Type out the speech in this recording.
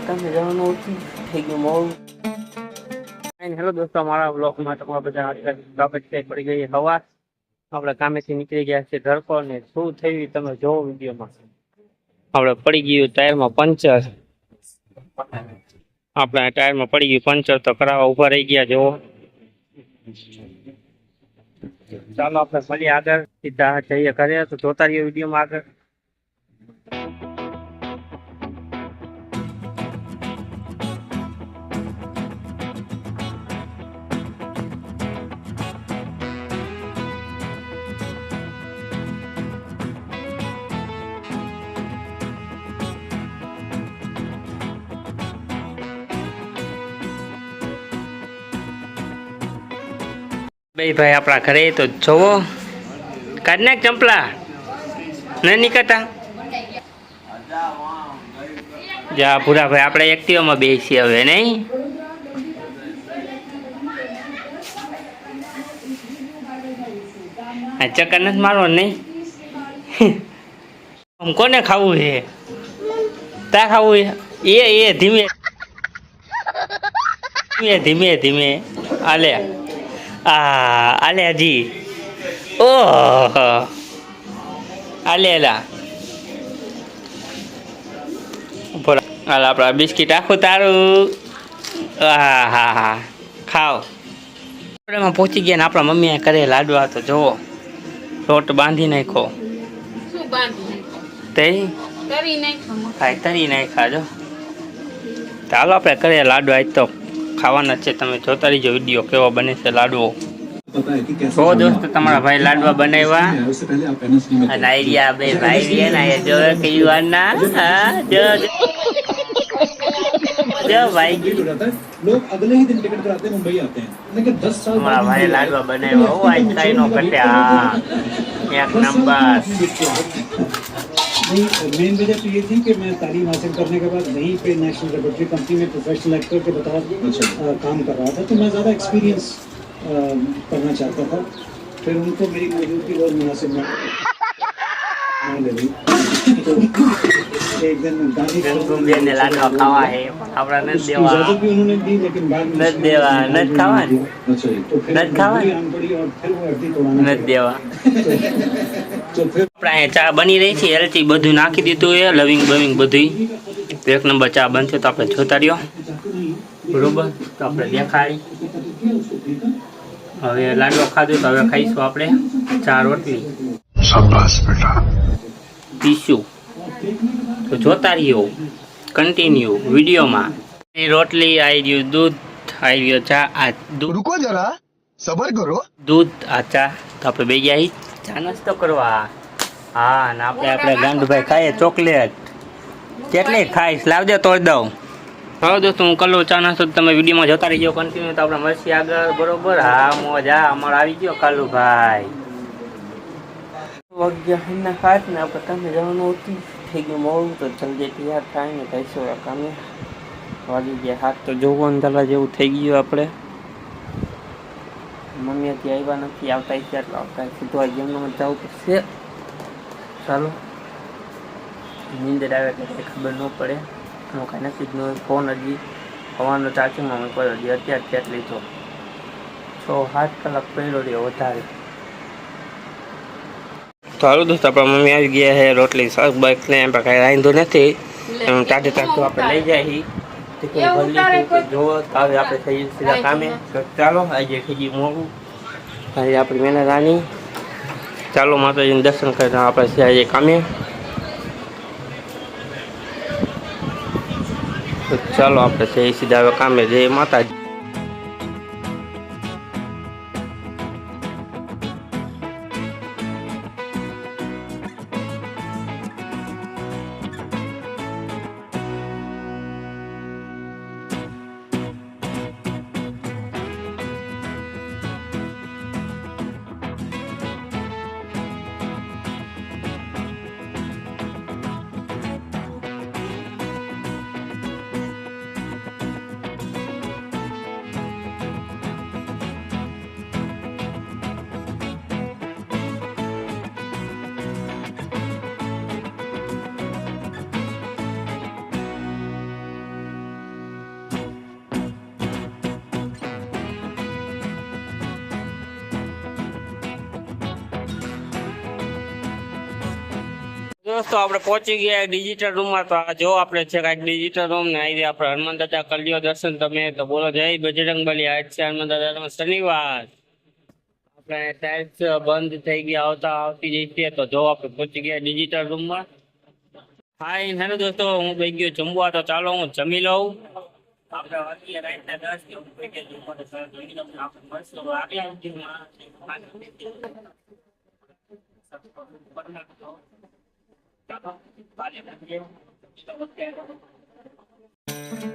તમે જવાનું ઓછી હેલો દોસ્તો અમારા બ્લોગમાં તમારા બધા બાબત કઈ પડી ગઈ હવા આપણે કામેથી નીકળી ગયા છે ધરકો ને શું થયું તમે જોવો વિડીયોમાં આપણે પડી ગયું ટાયરમાં પંચર આપણા ટાયરમાં પડી ગયું પંચર તો કરાવવા ઊભા રહી ગયા જોવો ચાલો, આપણે ફરી આગળ સીધા જઈએ ઘરે. તો જોતા રહીએ વિડીયોમાં આગળ. બે ભાઈ આપણા ઘરે તો જોવો. કાઢ ચંપલા. નહીં નીકળતા જા પૂરા ભાઈ આપણે એક્ટિવામાં બેસીએ હવે, નહીં? ચક્કર નથી મારવો નહીં? આમ કોને ખાવું છે? તા ખાવું એ એ ધીમે. ધીમે ધીમે ધીમે. આલે આ આલે હજી. ઓહ. આલે હાલ આપણા બિસ્કિટ આખું તારું. હા હા હા ખાઓ. એમાં પહોંચી ગયા ને આપણા મમ્મીએ કરે લાડવા તો જુઓ. લોટ બાંધી નાખો શું બાંધી તે કરી નાખો ખાઈ તરી નાખા જો. ચાલો આપણે કરે લાડવા આજ તો ખાવાના છે, તમે જોતા રહીજો, વીડિયો કેવો બને છે, લાડવો. તો દોસ્ત, તમારા ભાઈ લાડવા બનાવ્યા. અને આઈડિયા બે ભાઈ રહ્યા ને જો, કઈ વાર ના જો ભાઈ. લોગ લાડવા બનાવ્યા ઓ આઈસ્ટાઈન એક નંબર. नहीं मेन वजह तो ये थी कि मैं तालीम हासिल करने के बाद वहीं पे नेशनल लेबोरेटरी कंपनी में प्रोफेशनल एक्टर के बतौर अच्छा। काम कर रहा था तो मैं ज़्यादा एक्सपीरियंस करना चाहता था। फिर उनको मेरी मौजूदगी बहुत मुनासिब तो अच्छा। तो આપણે ચા બની રહી છે એલચી બધું નાખી દીધું એ લવિંગ બવિંગ બધું એક નંબર ચા બનશે તો આપણે જોતા રહ્યો. બરોબર? તો આપણે દેખાડી. હવે લાડવા ખાધું તો હવે ખાઈશું આપણે ચા રોટલી. પીશું. તો જોતા રહ્યો. કન્ટિન્યુ વિડીયોમાં. રોટલી આવી ગયું દૂધ આવી ગયો ચા આ દૂધ. રૂકો જરા. સબર કરો. દૂધ આ ચા. તો આપણે બે ગયા અહીં ચા નાસ્તો કરવા. હા ને આપણે આપણે ગાંડુભાઈ ખાઈએ ચોકલેટ. કેટલી ખાઈશ? લાવજો તોડ દઉં. હવે દોસ્તો હું કલો ચા નાસ્તો તો તમે વિડીયોમાં જોતા રહીજો કન્ટિન્યુ તો આપણે મળશે આગળ બરોબર? હા મોજ હા અમારે આવી ગયો કાલુભાઈ વાગ્યા ના ખાત ને આપણે તમે જવાનું હતું. થઈ ગયું મોડું તો જલ્દી તૈયાર થાય ને કહીશું આ કામે. વાગી ગયા હાથ તો જોવાનું અંધારા જેવું થઈ ગયું આપણે. મમ્મી હજી આવ્યા નથી આવતા છે એટલે આવતા સીધું આ જેમનું જવું પડશે. ચાલો. નીંદર આવે એટલે ખબર ન પડે. હું કાંઈ નથી જ ફોન હજી હવાનો ચાર્જિંગમાં કર્યો હજી અત્યારે જ લીધો. છ સાત કલાક પડ્યો રહ્યો વધારે. તો હાલો દોસ્ત આપણા મમ્મી આવી ગયા છે રોટલી શાક બાક ને એમ કાંઈ રાંધો નથી. એમ ટાઢે ટાઢું આપણે લઈ જાય તારે જોવો તો હવે આપણે થઈ સીધા કામે. ચાલો આજે થઈ ગયું મોડું. આજે આપણી મેના રાની ચાલો માતાજીને દર્શન કરીને આપણે છે આજે કામે. તો ચાલો આપણે છે સીધા કામે. જઈએ માતાજી. દોસ્તો, આપણે પહોંચી ગયા ડિજિટલ રૂમમાં તો આ જો આપણે છે કાંઈક ડિજિટલ રૂમ ને આવી આપણે હનુમાન દાદા કરી લ્યો દર્શન તમે. તો બોલો, જય બજરંગ બલી. આજ છે હનુમાન દાદા શનિવાર. આપણે ટાઇલ્સ બંધ થઈ ગયા, આવતા આવતી જઈ છે તો જો આપણે પહોંચી ગયા ડિજિટલ રૂમમાં હાય હેલો દોસ્તો, હું થઈ ગયો જમવા. તો ચાલો, હું જમી લઉં. આપણે વાગીએ રાતના દસ. કે હું થઈ ગયા જમવા. તો ચાલો, જમી લઉં. આપણે મસ્ત આગલા સુધીમાં ચાલો કાલે મળીએ.